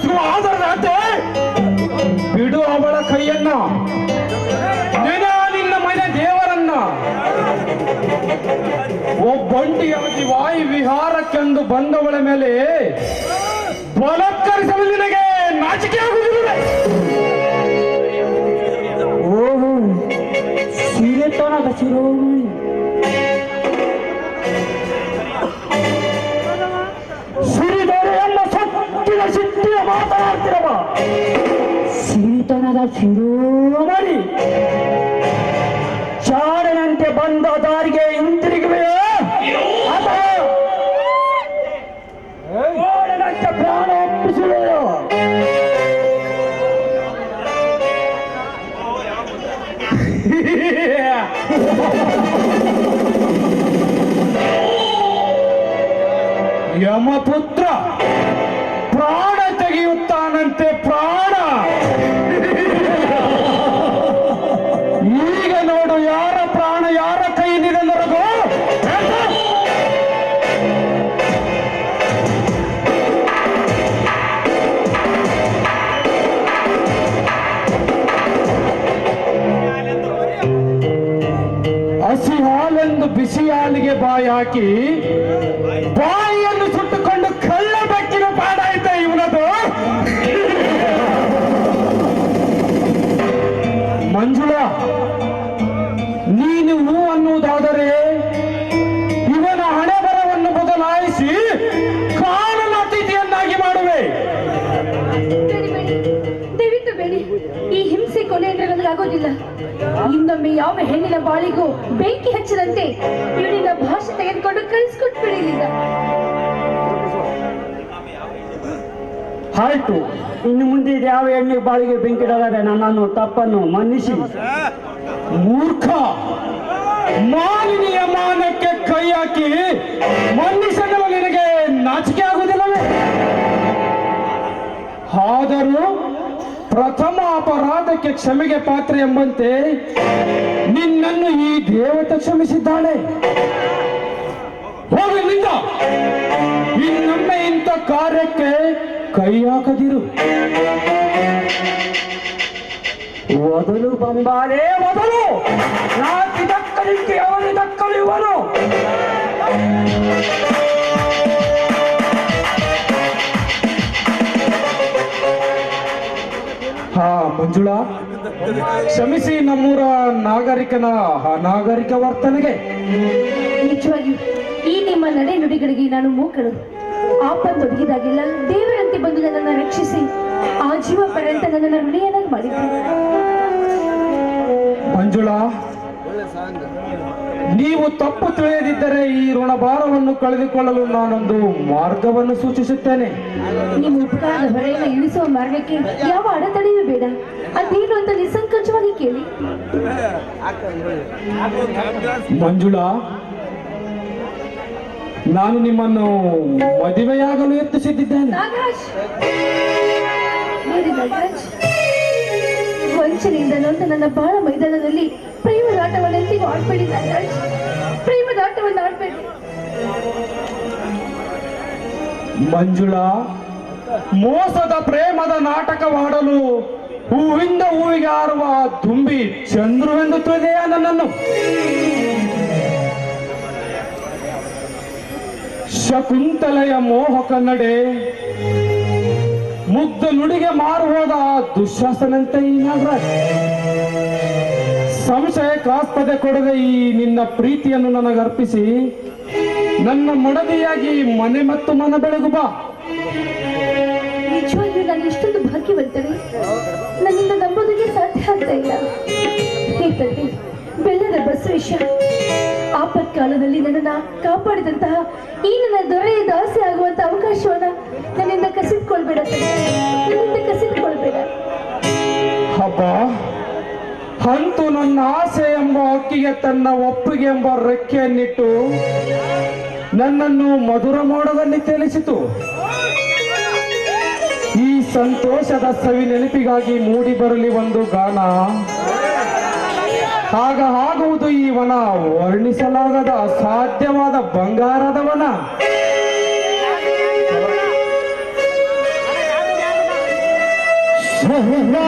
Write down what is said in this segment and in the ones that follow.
ನಡೆಸುವ ಆಧಾರದ ಅತ್ತೆ ಬಿಡು ಅವಳ ಕೈಯನ್ನ. ನೆನ ನಿನ್ನ ಮನೆ ದೇವರನ್ನ. ಒಬ್ಬಂಟಿಯಾಗಿ ವಾಯು ವಿಹಾರಕ್ಕೆಂದು ಬಂದವಳ ಮೇಲೆ ಬಲತ್ಕರಿಸಲು ನಿನಗೆ ನಾಚಿಕೆ ಆಗುವುದಿಲ್ಲ. ಓಹೋ, ಸಿರಿತನದ ಶಿರೋಮಣಿ. ಮಾತನಾಡ್ತಿರವ ಸಿರಿತನದ ಶಿರೋಮಣಿ ಚಾಡನಂತೆ ಬಂದ ದಾರಿಗೆ ಹಿಂತಿರುಗುವೆಯೋ? ಓಡನಂತೆ ಪ್ರಾಣ ಒಪ್ಪಿಸುವೆಯೋ? ಯಮಪುತ್ರ. Okay. ಈ ಹಿಂಸೆ ಕೊನೆ ಅಂದ್ರೆ ನನಗಾಗೋದಿಲ್ಲ ಇನ್ನೊಮ್ಮೆ ಯಾವ ಹೆಣ್ಣಿನ ಬಾಳಿಗೂ ಬೆಂಕಿ ಹಚ್ಚದಂತೆ ಇವನಿನ ಭಾಷೆ ತೆಗೆದುಕೊಂಡು ಕಳಿಸ್ಕೊಟ್ಬಿಡಿಲಿಲ್ಲ ಹಾಲ್ಟು ಇನ್ನು ಮುಂದೆ ಯಾವ ಎಣ್ಣೆ ಬಾಳಿಗೆ ಬೆಂಕಿಡಲಾರೆ ನನ್ನನ್ನು ತಪ್ಪನ್ನು ಮನ್ನಿಸಿ. ಮೂರ್ಖ, ಮಾಲಿನಿಯ ಮಾನಕ್ಕೆ ಕೈ ಹಾಕಿ ಮನ್ನಿಸಲು ನಿನಗೆ ನಾಚಿಕೆ ಆಗುವುದಿಲ್ಲವೇ? ಆದರೂ ಪ್ರಥಮ ಅಪರಾಧಕ್ಕೆ ಕ್ಷಮೆಗೆ ಪಾತ್ರ ಎಂಬಂತೆ ನಿನ್ನನ್ನು ಈ ದೇವತೆ ಕ್ಷಮಿಸಿದ್ದಾಳೆ. ಹೋಗಲಿಂದ ಇನ್ನೊಮ್ಮೆ ಇಂಥ ಕಾರ್ಯಕ್ಕೆ ಕೈ ಹಾಕದಿರು. ಮೊದಲು ಬಂಬಾರೇ ಮೊದಲು ನಾಲ್ಕು ದಕ್ಕಲಿಕ್ಕೆ ಅವನು ದಕ್ಕಲಿವನು ಮಂಜುಳಾ ಕ್ಷಮಿಸಿ ನಮ್ಮೂರ ನಾಗರಿಕನ ನಾಗರಿಕ ವರ್ತನೆಗೆ. ನಿಜವಾಗಿ ಈ ನಿಮ್ಮ ನಡೆ ನುಡಿಗಳಿಗೆ ನಾನು ಮೂಕಳು. ಆಪತ್ತೊದಗಿದಾಗೆಲ್ಲ ದೇವರಂತೆ ಬಂದು ನನ್ನನ್ನು ರಕ್ಷಿಸಿ ಆ ಜೀವ ಪರ್ಯಂತ ನನ್ನನ್ನು ಋಣಿಯನ್ನಾಗಿ ಮಾಡಿದ್ದಾರೆ ಮಂಜುಳಾ ನೀವು ತಪ್ಪು ತಿಳಿಯದಿದ್ದರೆ ಈ ಋಣಭಾರವನ್ನು ಕಳೆದುಕೊಳ್ಳಲು ನಾನೊಂದು ಮಾರ್ಗವನ್ನು ಸೂಚಿಸುತ್ತೇನೆ. ನಿಮ್ಮ ಉಪಕಾರದ ಹೊರೆಯನ್ನು ಇಳಿಸುವ ಮಾರ್ಗಕ್ಕೆ ಯಾವ ಅಡೆತಡೆಯೂ ಬೇಡ. ಅದೇನು ಅಂತ ನಿಸ್ಸಂಕೋಚವಾಗಿ ಕೇಳಿ. ಮಂಜುಳಾ ನಾನು ನಿಮ್ಮನ್ನು ಮದುವೆಯಾಗಲು ಯತ್ನಿಸಿದ್ದೇನೆ ವಂಚನೆಯಿಂದ ನನ್ನ ಬಾಳ ಮೈದಾನದಲ್ಲಿ ಪ್ರೇಮದ ಆಟವನ್ನೆಂದಿಗೂ ಆಡ್ಬೇಡಿ ನಾಗರಾಜ್ ಪ್ರೇಮದ ಆಟವನ್ನು ಆಡ್ಬೇಡಿ. ಮಂಜುಳಾ, ಮೋಸದ ಪ್ರೇಮದ ನಾಟಕವಾಡಲು ಹೂವಿಂದ ಹೂವಿಗೆ ಆರುವ ದುಂಬಿ ಚಂದ್ರುವೆಂದು ತಿಳಿದೆಯಾ ನನ್ನನ್ನು? ಶಕುಂತಲೆಯ ಮೋಹ ಕನ್ನಡೆ ಮುಗ್ಧ ನುಡಿಗೆ ಮಾರು ಹೋದ ದುಶ್ಯಾಸನಂತೆ ಈ ನಾಗರಾಜ್. ಸಂಶಯಕ್ಕಾಸ್ಪದೆ ಕೊಡದೆ ಈ ನಿನ್ನ ಪ್ರೀತಿಯನ್ನು ನನಗರ್ಪಿಸಿ, ನನ್ನ ಮೊಡದಿಯಾಗಿ ಮನೆ ಮತ್ತು ಮನ ಬೆಳಗು ಬಾ. ನಿಜವಾಗಿಯೂ ನಾನು ಇಷ್ಟೊಂದು ಭಾಗ್ಯವಂತನೆ? ನನ್ನಿಂದ ನಂಬೋದಕ್ಕೆ ಸಾಧ್ಯ ಆಗ್ತಾ ಇಲ್ಲ. ಹೇ ತಂದೆ, ಬೆಲ್ಲದ ಬಸವೇಶ ಆಪತ್ಕಾಲದಲ್ಲಿ ನನ್ನನ್ನ ಕಾಪಾಡಿದಂತಹ ಈ ನನ್ನ ದೊರೆಯ ದಾಸೆ ಆಗುವಂತ ಅವಕಾಶವನ್ನ ನನ್ನಿಂದ ಕಸಿದ್ಕೊಳ್ಬೇಡ ನನ್ನಿಂದ ಕಸಿದ್ಕೊಳ್ಬೇಡ. ಹಬ್ಬ ಅಂತೂ ನನ್ನ ಆಸೆ ಎಂಬ ಅಕ್ಕಿಗೆ ತನ್ನ ಒಪ್ಪಿಗೆ ಎಂಬ ರೆಕ್ಕೆಯನ್ನಿಟ್ಟು ನನ್ನನ್ನು ಮಧುರ ಮೋಡದಲ್ಲಿ ತಿಳಿಸಿತು. ಈ ಸಂತೋಷದ ಸವಿ ನೆನಪಿಗಾಗಿ ಮೂಡಿ ಬರಲಿ ಒಂದು ಗಾನ. ಆಗ ಆಗುವುದು ಈ ವನ, ವರ್ಣಿಸಲಾಗದ ಅಸಾಧ್ಯವಾದ ಬಂಗಾರದ ವನ. Yeah.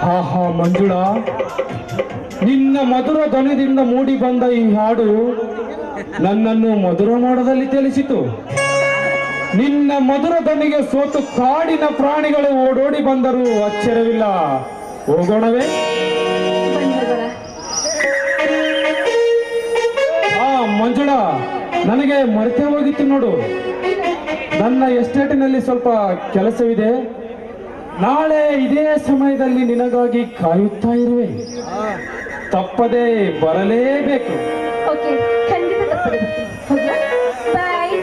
ಹಾ ಹಾ, ಮಂಜುಳಾ. ನಿನ್ನ ಮಧುರ ಧ್ವನಿದಿಂದ ಮೂಡಿ ಬಂದ ಈ ಹಾಡು ನನ್ನನ್ನು ಮಧುರ ಮಾಡದಲ್ಲಿ ತಿಳಿಸಿತು. ನಿನ್ನ ಮಧುರ ಧ್ವನಿಗೆ ಸೋತು ಕಾಡಿನ ಪ್ರಾಣಿಗಳು ಓಡೋಡಿ ಬಂದರೂ ಅಚ್ಚರವಿಲ್ಲ. ಹೋಗೋಣವೇ? ಆ ಮಂಜುಳಾ, ನನಗೆ ಮರೆತೇ ಹೋಗಿತ್ತು ನೋಡು. ನನ್ನ ಎಸ್ಟೇಟಿನಲ್ಲಿ ಸ್ವಲ್ಪ ಕೆಲಸವಿದೆ. ನಾಳೆ ಇದೇ ಸಮಯದಲ್ಲಿ ನಿನಗಾಗಿ ಕಾಯುತ್ತಾ ಇರುವೆ. ತಪ್ಪದೆ ಬರಲೇಬೇಕು. ಓಕೆ ಖಂಡಿತ ತಪ್ಪದೆ ಬಾಯ್